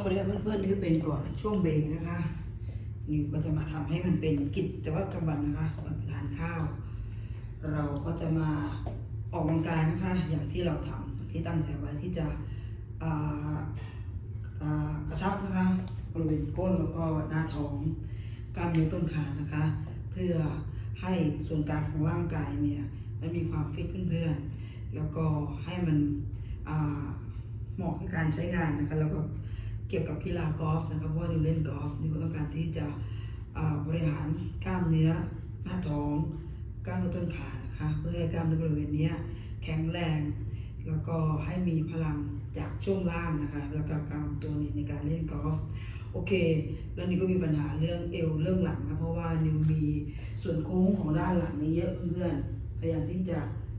สวัสดีครับเพื่อนๆที่เป็นก่อนช่วงเบรกนะคะนิวก็จะมาทำให้มันเป็นกิจวัตรประจำวันนะคะก่อนทานข้าว เราก็จะมาออกกำลังกายนะคะ อย่างที่เราทำที่ตั้งใจไว้ที่จะกระชับนะคะบริเวณก้นแล้วก็หน้าท้องกล้ามเนื้อต้นขานะคะ เพื่อให้ส่วนกลางของร่างกายเนี่ยมันมีความฟิตเพื่อนๆแล้วก็ให้มันเหมาะกับการใช้งานนะคะแล้วก็ เกี่ยวกับกีฬากอล์ฟนะครับเพราะว่านิวเล่นกอล์ฟนิวก็ต้องการที่จะบริหารกล้ามเนื้อหน้าท้องกล้ามเนื้อต้นขานะคะเพื่อให้กล้ามเนื้อบริเวณนี้แข็งแรง แล้วก็ให้มีพลังจากช่วงล่างนะคะแล้วก็กล้ามตัวนี้ในการเล่นกอล์ฟโอเค แล้วนิวก็มีปัญหาเรื่องเอวเรื่องหลังนะเพราะว่านิวมีส่วนโค้งของด้านหลังนี่เยอะเพื่อนพยายามที่จะ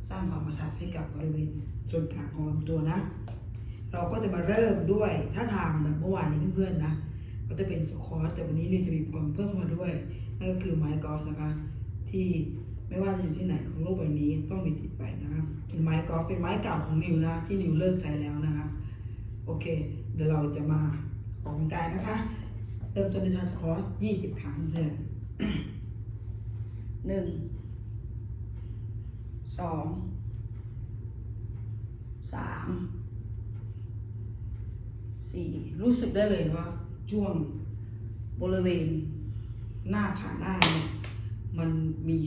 สร้างความกระชับให้กับบริเวณส่วนกลางของลำตัวนะ เราก็จะมาเริ่มด้วยท่าทางแบบเมื่อวานนี้เพื่อนๆนะก็จะเป็นสควอตแต่วันนี้นิวจะมีอุปกรณ์เพิ่มเข้ามาด้วยนั่นก็คือไม้กอล์ฟนะคะ ที่ไม่ว่าจะอยู่ที่ไหนของโลกใบนี้ต้องมีติดไปนะครับเป็นไม้กอล์ฟเป็นไม้เก่าของนิวนะที่นิวเลิกใช้แล้วนะคะโอเค เดี๋ยวเราจะมาออกกำลังกายนะคะ เริ่มต้นในท่าสควอต20ครั้งเพื่อนหนึ่งสองสาม สี่รู้สึกได้เลยว่าช่วงบริเวณหน้าขาหน้าเนี่ยมันมี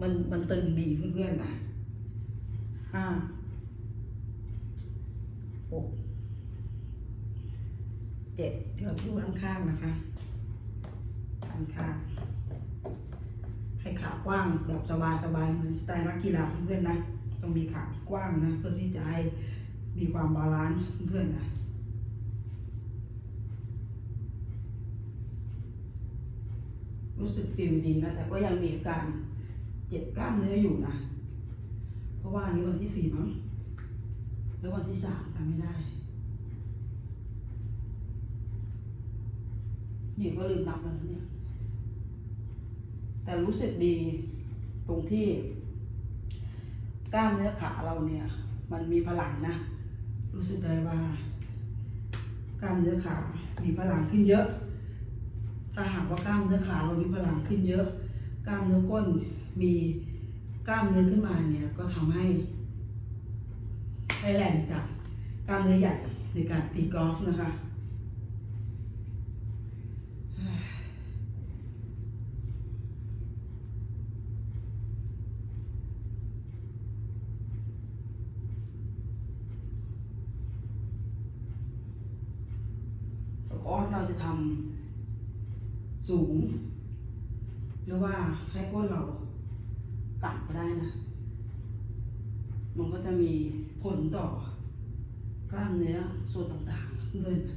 มันมันตึงดีเพื่อนๆนะห้าหกเจ็ดเดี๋ยวดูด้านข้างนะคะด้านข้างให้ขากว้างแบบสบายๆเหมือนสไตล์นักกีฬาเพื่อนๆนะต้องมีขาที่กว้างนะ เพื่อที่จะให้มีความบาลานซ์เพื่อนๆนะ รู้สึกฟีลดีนะ แต่ก็ยังมีอาการเจ็บกล้ามเนื้ออยู่นะ เพราะว่านี้วันที่สี่มั้งหรือวันที่สามจำไม่ได้นี่ก็ลืมนับแล้วนะเนี่ย แต่รู้สึกดีตรงที่ กล้ามเนื้อขาเราเนี่ย มันมีพลังนะ รู้สึกได้ว่ากล้ามเนื้อขา มีพลังขึ้นเยอะ ถ้าหากว่ากล้ามเนื้อขาเรามีพลังขึ้นเยอะ กล้ามเนื้อก้นมีกล้ามเนื้อขึ้นมาเนี่ยก็ทำให้ได้แรงจากกล้ามเนื้อใหญ่ในการตีกอล์ฟนะคะสกอตเราจะทำ สูง หรือว่าให้ก้นเราต่ำก็ได้นะ มันก็จะมีผลต่อกล้ามเนื้อส่วนต่างๆเลยนะ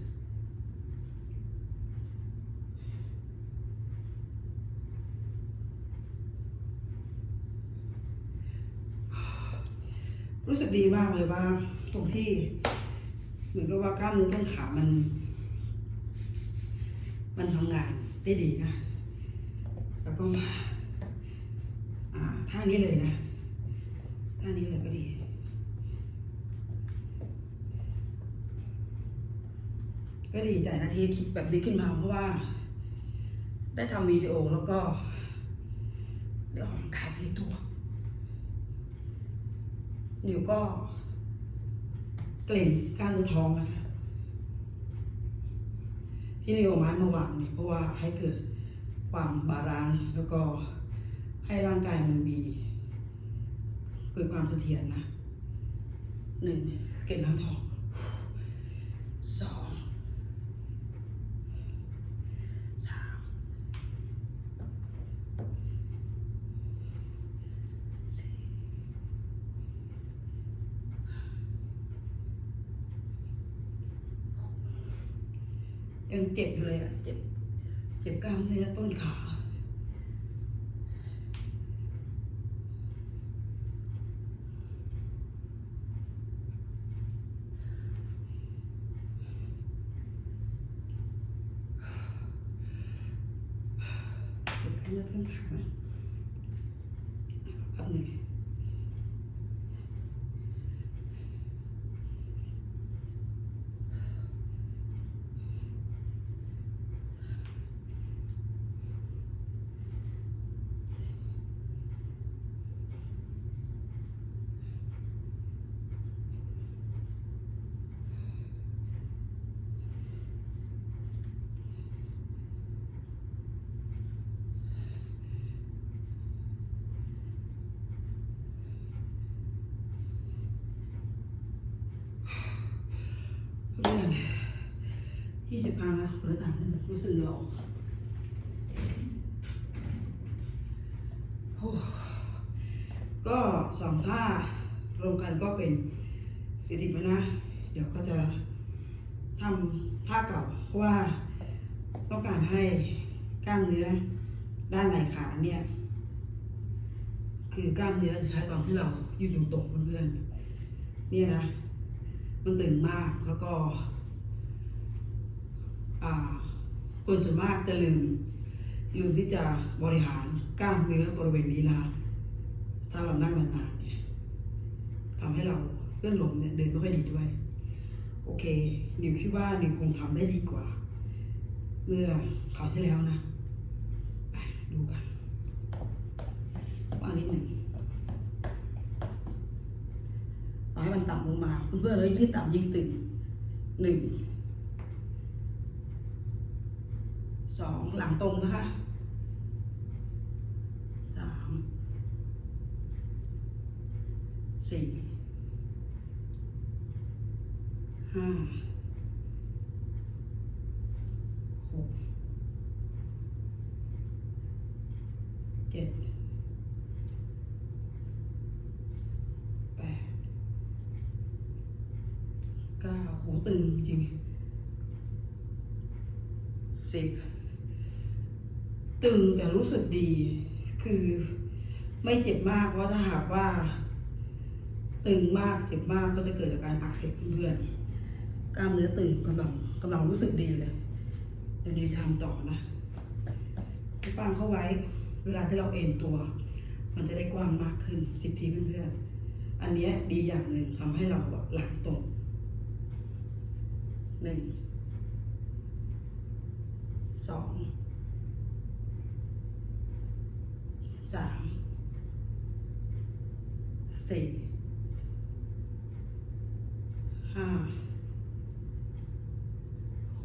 รู้สึกดีมากเลยว่า ตรงที่ เหมือนกับว่ากล้ามเนื้อต้นขามัน มันทำงาน ได้ดีนะ แล้วก็มาท่านี้เลยนะ ท่านี้เลยก็ดี ก็ดีใจนะที่คิดแบบนี้ขึ้นมาเพราะว่า ได้ทำวิดีโอแล้วก็ได้ออกกำลังกายไปในตัวนิวก็เกร็งกล้ามเนื้อท้องนะคะ ที่นิวเอาไม้มาวางเนี่ยเพราะว่าให้เกิดความบาลานซ์แล้วก็ให้ร่างกายมันมีเกิดความเสถียรนะหนึ่งเก็บน้ำทองสองสามสี่ ยังเจ็บอยู่เลยอะ เจ็บ เจ็บกล้ามเนื้อต้นขา เจ็บกล้ามเนื้อต้นขานะแป๊บหนึง กัน ยี่สิบครั้งนะคนละต่างกันรู้สึกเหงื่อออกโอ้ก็สองท่ารวมกันก็เป็นสี่สิบนะ เดี๋ยวก็จะทำท่าเก่า เพราะว่าต้องการให้กล้ามเนื้อด้านไหล่ขาเนี่ย คือกล้ามเนื้อจะใช้ตอนที่เรายืดอยู่ตกเพื่อนๆเนี่ยนะ มันตึงมากแล้วก็ คนส่วนมากจะลืมลืมที่จะบริหารกล้ามเนื้อบริเวณนี้นะถ้าเรานั่งนานๆเนี่ยทำให้เราเลื่อนลมเนี่ยเดินไม่ค่อยดีด้วย โอเค นิวคิดว่านิวคงทำได้ดีกว่า เมื่อคราวที่แล้วนะไปดูกันว่านิดหนึ่งให้มันต่ำลงมาเพื่อนๆเลยยิ่งต่ำยิ่งตึงหนึ่ง สองหลังตรงนะคะสามสี่ห้าหกเจ็ดแปดเก้าโหตึงจริงสิบ ตึงแต่รู้สึกดี คือไม่เจ็บมากเพราะถ้าหากว่า ตึงมากเจ็บมากก็จะเกิดจากการอักเสบเพื่อนๆกล้ามเนื้อตึงกำลังกำลังรู้สึกดีเลยเดี๋ยวนี้ทำต่อนะปั้งเข้าไว้ เวลาที่เราเอ็นตัว มันจะได้กว้างมากขึ้นสิบทีเพื่อนๆอันเนี้ยดีอย่างหนึ่งทำให้เราหลังตรงหนึ่ง สอง สามสี่ห้า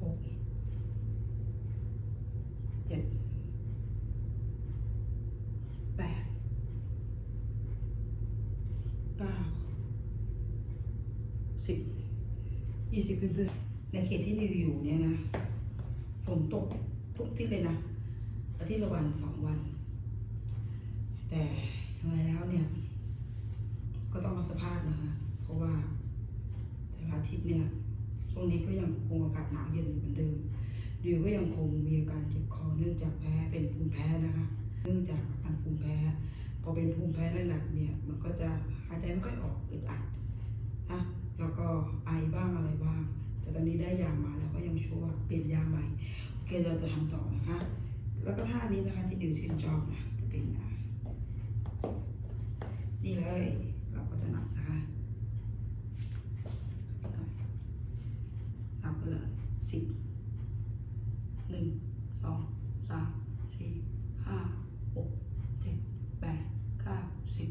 หกเจ็ดแปดเก้าสิบยี่สิบเพื่อนๆในเขตที่นิวอยู่เนี่ยนะฝนตกทุกที่เลยนะอาทิตย์ละวันสองวัน แต่ยังไงแล้วเนี่ย ก็ต้องรับสภาพนะคะ เพราะว่าแต่ละอาทิตย์เนี่ยช่วงนี้ก็ยังคงอากาศหนาวเย็นอยู่เหมือนเดิมดิวก็ยังคงมีอาการเจ็บคอเนื่องจากแพ้เป็นภูมิแพ้นะคะ เนื่องจากอาการภูมิแพ้ พอเป็นภูมิแพ้หนักๆเนี่ย มันก็จะหายใจไม่ค่อยออกอึดอัดนะแล้วก็ไอบ้างอะไรบ้าง แต่ตอนนี้ได้ยามาแล้วก็ยังชั่วเปลี่ยนยาใหม่โอเคเราจะทำต่อนะคะ แล้วก็ท่านี้นะคะที่ดิวชื่นชอบนะจะเป็นอะ นี่เลย เราก็จะนับนะคะนับไปเลยสิบหนึ่งสองสามสี่ห้าหกเจ็ดแปดเก้าสิบ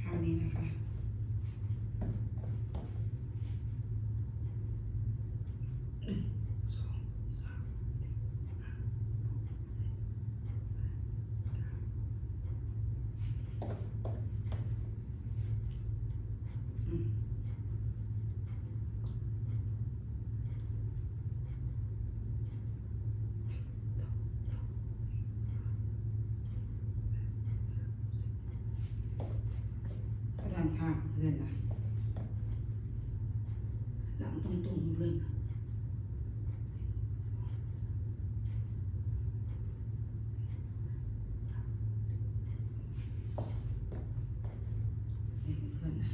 ท่านี้นะคะ หนึ่งสองสามสี่ห้าหกเจ็ดแปดเก้าอืมก็ด้านข้างเพื่อนนะหลังตรงๆเพื่อนนะ นี่เพื่อนนะ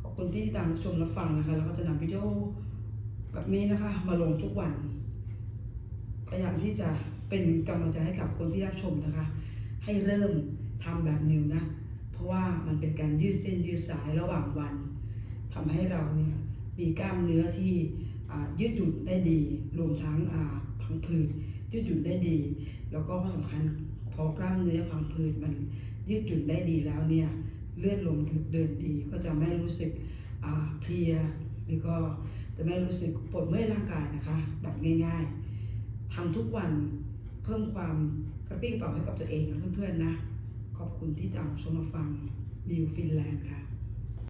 ขอบ คุณที่ติดตามรับชมรับฟังนะคะแล้วก็จะนำวิดีโอแบบนี้นะคะ มาลงทุกวันพยายามที่จะเป็นกำลังใจให้กับคนที่รับชมนะคะ ให้เริ่มทำแบบนิวนะ เพราะว่ามันเป็นการยืดเส้นยืดสายระหว่างวันทำให้เราเนี่ยมีกล้ามเนื้อที่ยืดหยุ่นได้ดี รวมทั้งพังผืดยืดหยุ่นได้ดี แล้วก็ข้อสำคัญพอกล้ามเนื้อพังผืดมันยืดหยุ่นได้ดีแล้วเนี่ย เลือดลมหยุดเดินดีก็จะไม่รู้สึกเพลียหรือก็จะไม่รู้สึกปวดเมื่อยร่างกายนะคะ แบบง่ายๆทำทุกวันเพิ่มความกระปรี้กระเป๋าให้กับตัวเองนะเพื่อนๆนะ ขอบคุณที่ตามชมมาฟังบิวฟินแลนด์ค่ะ